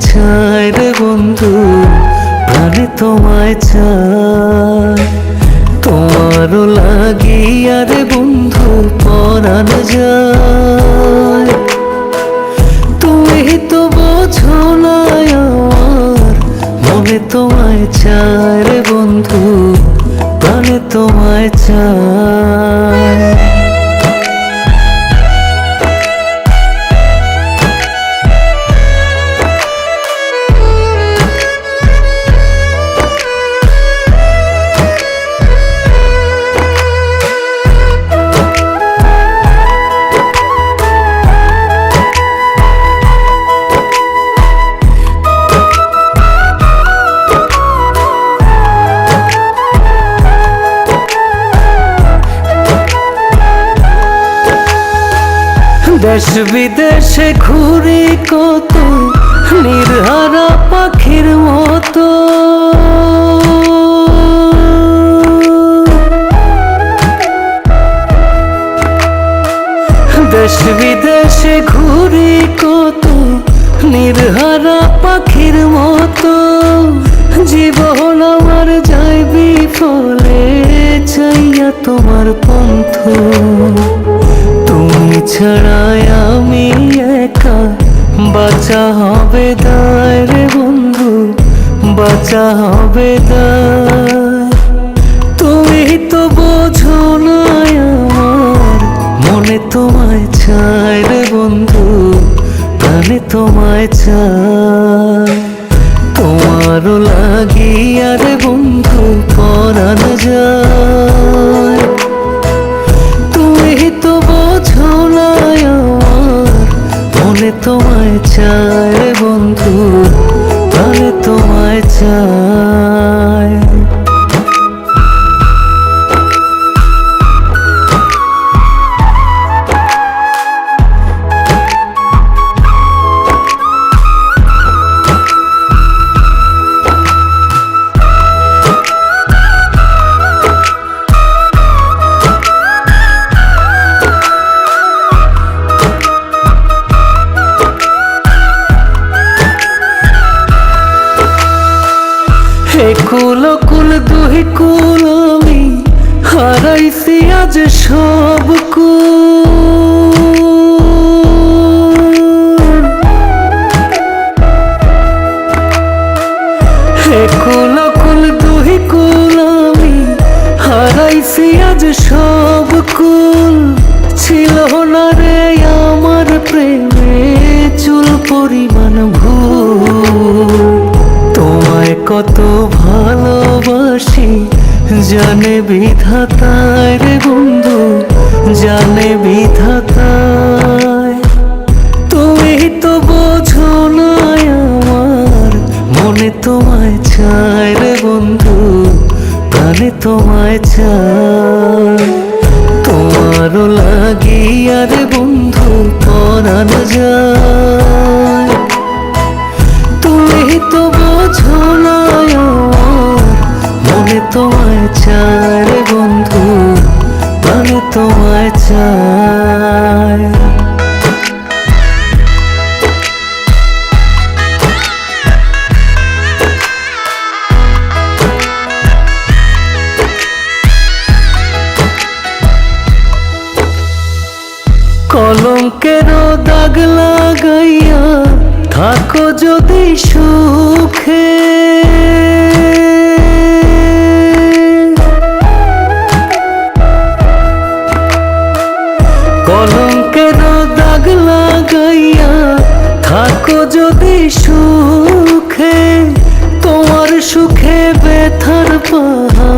চায় রে বন্ধু, প্রাণে তোমায় চায়। তোমারও লাগিয়া রে বন্ধু, পরাণ যায়। তুমি তো বোঝো আমার, মনে তোমায় চায় রে বন্ধু, প্রাণে তোমায় চায়। দেশ বিদেশে ঘুরি কত নির্হারা পাখির মতো। দেশ বিদেশে ঘুরি কত নির্হারা পাখির মতো। জীবন আমার যায় বিফলে চাইয়া তোমার পন্থ ছাড়াই আমি একা। বাঁচা হবে দায় রে বন্ধু, বাঁচা হবে দায় তুমি তো বোঝো না আমার, মনে তোমায় চায় রে বন্ধু, প্রাণে তোমায় চায় তোমারও লাগিয়া রে বন্ধু পরাণ চায় বন্ধু তাহলে তোমায় চায় কুল দুই কুল আমি, হারাইছি আজ সব কুল কুল দুই কুল আমি, হারাইছি আজ সব কুল। ছিল না রে আমার প্রেমে চুল পরিমাণ ভুল। জানে বিধাতায় রে বন্ধু, জানে বিধাতায়। তুমি তো বোঝো না আমার, মনে তোমায় চায় রে বন্ধু, প্রাণে তোমায় চায়। তোমারও লাগিয়া রে বন্ধু, পরাণ যায়। তোমায় চায় বন্ধু প্রাণে তোমায় চায় কলঙ্কের দাগ লাগাইয়া থাকো যদি লাগাইয়া থাকো যদি সুখে তোমার সুখে ব্যথার পা